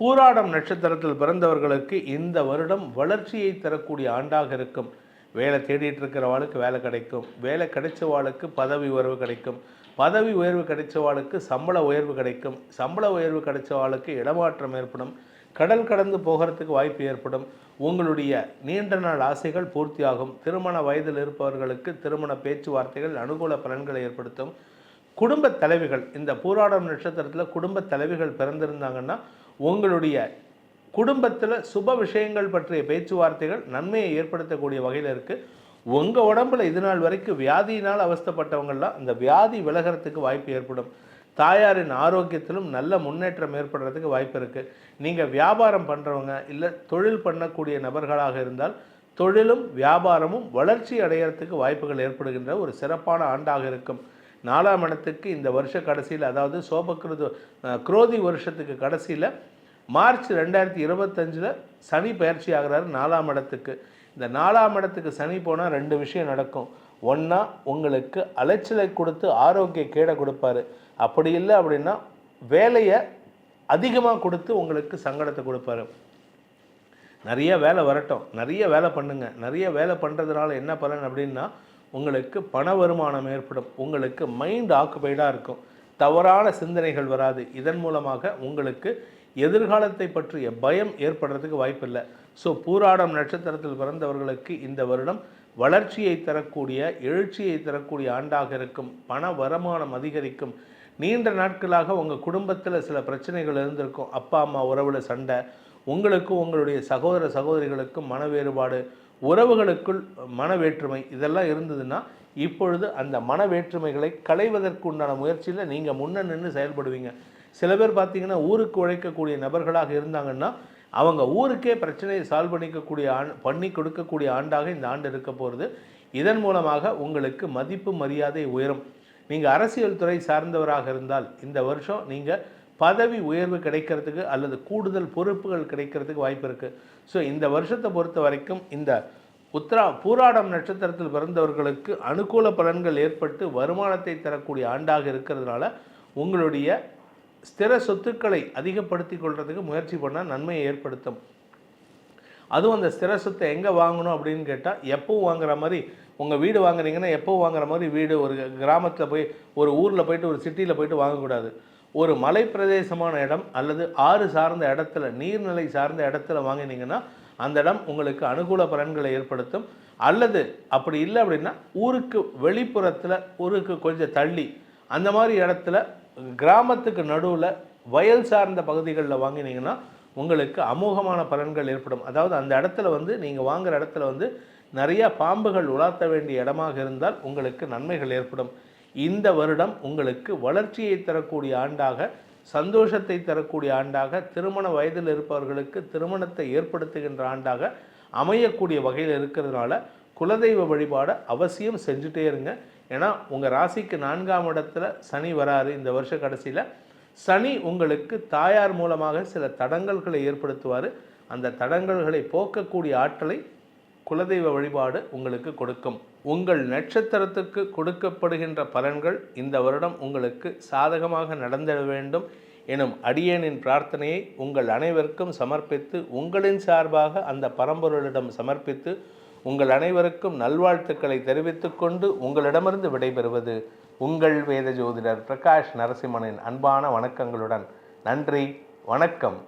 பூராடம் நட்சத்திரத்தில் பிறந்தவர்களுக்கு இந்த வருடம் வளர்ச்சியை தரக்கூடிய ஆண்டாக இருக்கும். வேலை தேடிட்டு இருக்கிறவாளுக்கு வேலை கிடைக்கும். வேலை கிடைச்சவாளுக்கு பதவி உயர்வு கிடைக்கும். பதவி உயர்வு கிடைச்சவாளுக்கு சம்பள உயர்வு கிடைக்கும். சம்பள உயர்வு கிடைச்சவாளுக்கு இடமாற்றம் ஏற்படும். கடல் கடந்து போகிறதுக்கு வாய்ப்பு ஏற்படும். உங்களுடைய நீண்ட நாள் ஆசைகள் பூர்த்தியாகும். திருமண வயதில் இருப்பவர்களுக்கு திருமண பேச்சுவார்த்தைகள் அனுகூல பலன்களை ஏற்படுத்தும். குடும்ப தலைவிகள் இந்த பூராடம் நட்சத்திரத்தில் குடும்ப தலைவிகள் பிறந்திருந்தாங்கன்னா உங்களுடைய குடும்பத்தில் சுப விஷயங்கள் பற்றிய பேச்சுவார்த்தைகள் நன்மையை ஏற்படுத்தக்கூடிய வகையில் இருக்குது உங்கள் உடம்புல இது நாள் வரைக்கும் வியாதியினால் அவஸ்தப்பட்டவங்கள்லாம் அந்த வியாதி விலகிறதுக்கு வாய்ப்பு ஏற்படும். தாயாரின் ஆரோக்கியத்திலும் நல்ல முன்னேற்றம் ஏற்படுறதுக்கு வாய்ப்பு இருக்குது நீங்கள் வியாபாரம் பண்ணுறவங்க இல்லை தொழில் பண்ணக்கூடிய நபர்களாக இருந்தால் தொழிலும் வியாபாரமும் வளர்ச்சி அடையிறதுக்கு வாய்ப்புகள் ஏற்படுகின்ற ஒரு சிறப்பான ஆண்டாக இருக்கும். நாலாம் இடத்துக்கு இந்த வருஷ கடைசியில் அதாவது சோபக்கிருது குரோதி வருஷத்துக்கு கடைசியில் மார்ச் ரெண்டாயிரத்தி இருபத்தஞ்சில் சனி பயிற்சி ஆகிறாரு நாலாம் இடத்துக்கு. இந்த நாலாம் இடத்துக்கு சனி போனால் ரெண்டு விஷயம் நடக்கும். ஒன்றா உங்களுக்கு அலைச்சலை கொடுத்து ஆரோக்கிய கேடை கொடுப்பாரு. அப்படி இல்லை அப்படின்னா வேலையை அதிகமாக கொடுத்து உங்களுக்கு சங்கடத்தை கொடுப்பாரு. நிறைய வேலை வரட்டும். நிறைய வேலை பண்ணுங்கள் நிறைய வேலை பண்ணுறதுனால என்ன பலன் அப்படின்னா உங்களுக்கு பண வருமானம் ஏற்படும். உங்களுக்கு மைண்ட் ஆக்குபைடாக இருக்கும். தவறான சிந்தனைகள் வராது. இதன் மூலமாக உங்களுக்கு எதிர்காலத்தை பற்றிய பயம் ஏற்படுறதுக்கு வாய்ப்பில்லை. ஸோ பூராடம் நட்சத்திரத்தில் பிறந்தவர்களுக்கு இந்த வருடம் வளர்ச்சியை தரக்கூடிய எழுச்சியை தரக்கூடிய ஆண்டாக இருக்கும். பண வருமானம் அதிகரிக்கும். நீண்ட நாட்களாக உங்கள் குடும்பத்தில் சில பிரச்சனைகள் இருந்திருக்கும். அப்பா அம்மா உறவில் சண்டை. உங்களுக்கும் உங்களுடைய சகோதர சகோதரிகளுக்கும் மன வேறுபாடு உறவுகளுக்குள் மன வேற்றுமை இதெல்லாம் இருந்ததுன்னா இப்பொழுது அந்த மன வேற்றுமைகளை களைவதற்கு உண்டான முயற்சியில் நீங்கள் முன்ன நின்று செயல்படுவீங்க. சில பேர் பார்த்தீங்கன்னா ஊருக்கு உழைக்கக்கூடிய நபர்களாக இருந்தாங்கன்னா அவங்க ஊருக்கே பிரச்சனையை சால்வ் பண்ணிக்கக்கூடிய ஆண் பண்ணி கொடுக்கக்கூடிய ஆண்டாக இந்த ஆண்டு இருக்க போகிறது இதன் மூலமாக உங்களுக்கு மதிப்பு மரியாதை உயரும். நீங்கள் அரசியல் துறை சார்ந்தவராக இருந்தால் இந்த வருஷம் நீங்கள் பதவி உயர்வு கிடைக்கிறதுக்கு அல்லது கூடுதல் பொறுப்புகள் கிடைக்கிறதுக்கு வாய்ப்பு இருக்குது ஸோ இந்த வருஷத்தை பொறுத்த வரைக்கும் இந்த உத்ரா பூராடம் நட்சத்திரத்தில் பிறந்தவர்களுக்கு அனுகூல பலன்கள் ஏற்பட்டு வருமானத்தை தரக்கூடிய ஆண்டாக இருக்கிறதுனால உங்களுடைய ஸ்திர சொத்துக்களை அதிகப்படுத்தி கொள்றதுக்கு முயற்சி பண்ணால் நன்மையை ஏற்படுத்தும். அதுவும் அந்த ஸ்திர சொத்தை எங்கே வாங்கணும் அப்படின்னு கேட்டால் எப்போவும் வாங்குற மாதிரி உங்கள் வீடு வாங்குறீங்கன்னா எப்போவும் வாங்குற மாதிரி வீடு ஒரு கிராமத்தில் போய் ஒரு ஊரில் போயிட்டு ஒரு சிட்டியில் போயிட்டு வாங்கக்கூடாது. ஒரு மலை பிரதேசமான இடம் அல்லது ஆறு சார்ந்த இடத்துல நீர்நிலை சார்ந்த இடத்துல வாங்கினீங்கன்னா அந்த இடம் உங்களுக்கு அனுகூல பலன்களை ஏற்படுத்தும். அல்லது அப்படி இல்லை அப்படின்னா ஊருக்கு வெளிப்புறத்தில் ஊருக்கு கொஞ்சம் தள்ளி அந்த மாதிரி இடத்துல கிராமத்துக்கு நடுவில் வயல் சார்ந்த பகுதிகளில் வாங்கினீங்கன்னா உங்களுக்கு அமோகமான பலன்கள் ஏற்படும். அதாவது அந்த இடத்துல வந்து நீங்கள் வாங்குகிற இடத்துல வந்து நிறையா பாம்புகள் உலாத்த வேண்டிய இடமாக இருந்தால் உங்களுக்கு நன்மைகள் ஏற்படும். இந்த வருடம் உங்களுக்கு வளர்ச்சியை தரக்கூடிய ஆண்டாக சந்தோஷத்தை தரக்கூடிய ஆண்டாக திருமண வயதில் இருப்பவர்களுக்கு திருமணத்தை ஏற்படுத்துகின்ற ஆண்டாக அமையக்கூடிய வகையில் இருக்கிறதுனால குலதெய்வ வழிபாடை அவசியம் செஞ்சுட்டே இருங்க. ஏன்னா உங்கள் ராசிக்கு நான்காம் இடத்துல சனி வராரு இந்த வருஷ கடைசியில். சனி உங்களுக்கு தாயார் மூலமாக சில தடங்கல்களை ஏற்படுத்துவார். அந்த தடங்கல்களை போக்கக்கூடிய ஆற்றலை குலதெய்வ வழிபாடு உங்களுக்கு கொடுக்கும். உங்கள் நட்சத்திரத்துக்கு கொடுக்கப்படுகின்ற பலன்கள் இந்த வருடம் உங்களுக்கு சாதகமாக நடந்திட வேண்டும் எனும் அடியேனின் பிரார்த்தனையை உங்கள் அனைவருக்கும் சமர்ப்பித்து உங்களின் சார்பாக அந்த பரம்பொருளிடம் சமர்ப்பித்து உங்கள் அனைவருக்கும் நல்வாழ்த்துக்களை தெரிவித்துக்கொண்டு உங்களிடமிருந்து விடைபெறுவது உங்கள் வேத ஜோதிடர் பிரகாஷ் நரசிம்மனின் அன்பான வணக்கங்களுடன். நன்றி வணக்கம்.